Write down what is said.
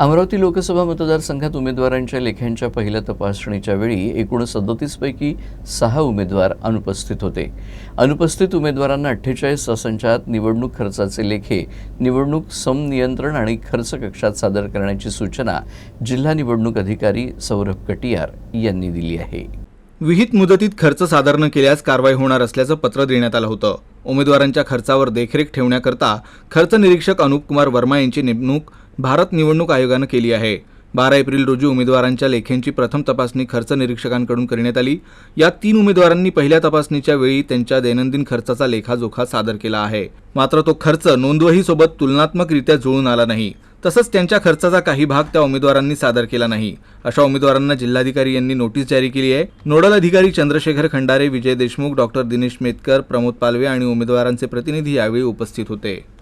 अमरावती लोकसभा मतदारसंघात उमेदवारांच्या लेख्यांच्या पहिल्या तपासणीच्या वेळी एकूण सदोतीसपैकी सहा उमेदवार अनुपस्थित होते. अनुपस्थित उमेदवारांना अठ्ठेचाळीस तासांच्या निवडणूक खर्चाचे लेखे निवडणूक समनियंत्रण आणि खर्च कक्षात सादर करण्याची सूचना जिल्हा निवडणूक अधिकारी सौरभ कटियार यांनी दिली आहे. विहित मुदतीत खर्च सादर न केल्यास कारवाई होणार असल्याचं पत्र देण्यात आलं होतं. उमेदवारांच्या खर्चावर देखरेख ठेवण्याकरता खर्च निरीक्षक अनुपकुमार वर्मा यांची नेमणूक भारत निवडणूक आयोगानं केली आहे. बारा एप्रिल रोजी उमेदवारांच्या लेख्यांची प्रथम तपासणी खर्च निरीक्षकांकडून करण्यात आली. या तीन उमेदवारांनी पहिल्या तपासणीच्या वेळी त्यांच्या दैनंदिन खर्चाचा लेखाजोखा सादर केला आहे. मात्र तो खर्च नोंदवही सोबत तुलनात्मकरित्या जुळून आला नाही. तसंच त्यांच्या खर्चाचा काही भाग त्या उमेदवारांनी सादर केला नाही. अशा उमेदवारांना जिल्हाधिकारी यांनी नोटीस जारी केली आहे. नोडल अधिकारी चंद्रशेखर खंडारे विजय देशमुख डॉक्टर दिनेश मेतकर प्रमोद पालवे आणि उमेदवारांचे प्रतिनिधी यावेळी उपस्थित होते.